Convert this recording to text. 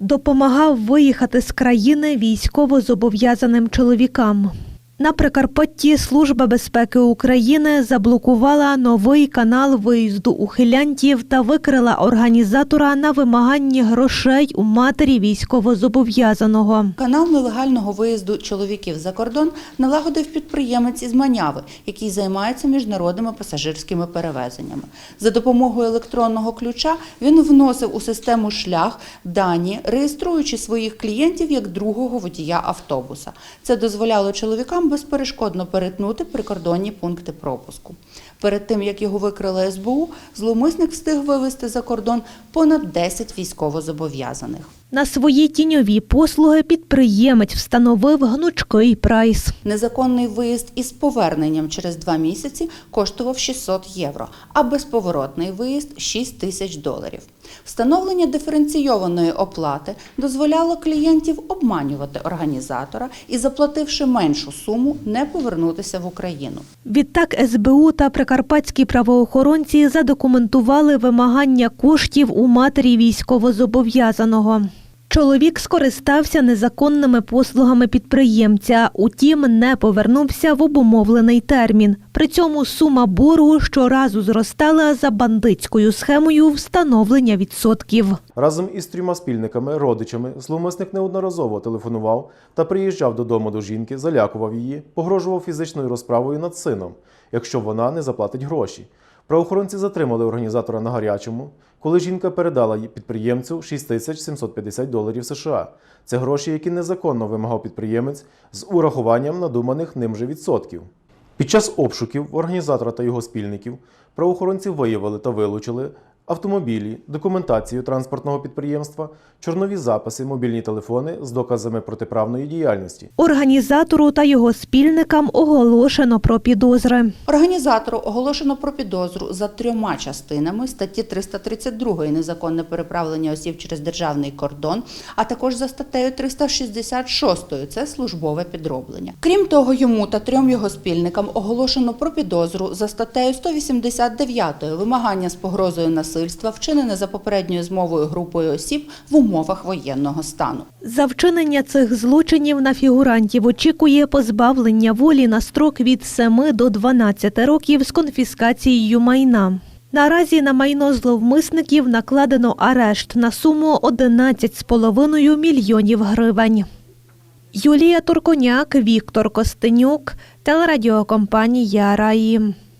допомагав виїхати з країни військово-зобов'язаним чоловікам. На Прикарпатті Служба безпеки України заблокувала новий канал виїзду ухилянтів та викрила організатора на вимаганні грошей у матері військовозобов'язаного. Канал нелегального виїзду чоловіків за кордон налагодив підприємець із Маняви, який займається міжнародними пасажирськими перевезеннями. За допомогою електронного ключа він вносив у систему шлях дані, реєструючи своїх клієнтів як другого водія автобуса. Це дозволяло чоловікам безперешкодно перетнути прикордонні пункти пропуску. Перед тим як його викрили СБУ, зловмисник встиг вивезти за кордон понад 10 військовозобов'язаних. На свої тіньові послуги підприємець встановив гнучкий прайс. Незаконний виїзд із поверненням через два місяці коштував 600 євро, а безповоротний виїзд 6 тисяч доларів. Встановлення диференційованої оплати дозволяло клієнтів обманювати організатора і, заплативши меншу суму, не повернутися в Україну. Відтак СБУ та прикарпатські правоохоронці задокументували вимагання коштів у матері військовозобов'язаного. Чоловік скористався незаконними послугами підприємця, утім не повернувся в обумовлений термін. При цьому сума боргу щоразу зростала за бандитською схемою встановлення відсотків. Разом із трьома спільниками, родичами, зловмисник неодноразово телефонував та приїжджав додому до жінки, залякував її, погрожував фізичною розправою над сином, якщо вона не заплатить гроші. Правоохоронці затримали організатора на гарячому, коли жінка передала підприємцю 6750 доларів США. Це гроші, які незаконно вимагав підприємець з урахуванням надуманих ним же відсотків. Під час обшуків організатора та його спільників правоохоронці виявили та вилучили автомобілі, документацію транспортного підприємства, чорнові записи, мобільні телефони з доказами протиправної діяльності. Організатору та його спільникам оголошено про підозри. Організатору оголошено про підозру за трьома частинами статті 332 незаконне переправлення осіб через державний кордон, а також за статтею 366 це службове підроблення. Крім того, йому та трьом його спільникам оголошено про підозру за статтею 189 вимагання з погрозою насильства, вчинене за попередньою змовою групою осіб в умовах воєнного стану. За вчинення цих злочинів на фігурантів очікує позбавлення волі на строк від 7 до 12 років з конфіскацією майна. Наразі на майно зловмисників накладено арешт на суму 11,5 мільйонів гривень. Юлія Турконяк, Віктор Костенюк, телерадіокомпанія Раї.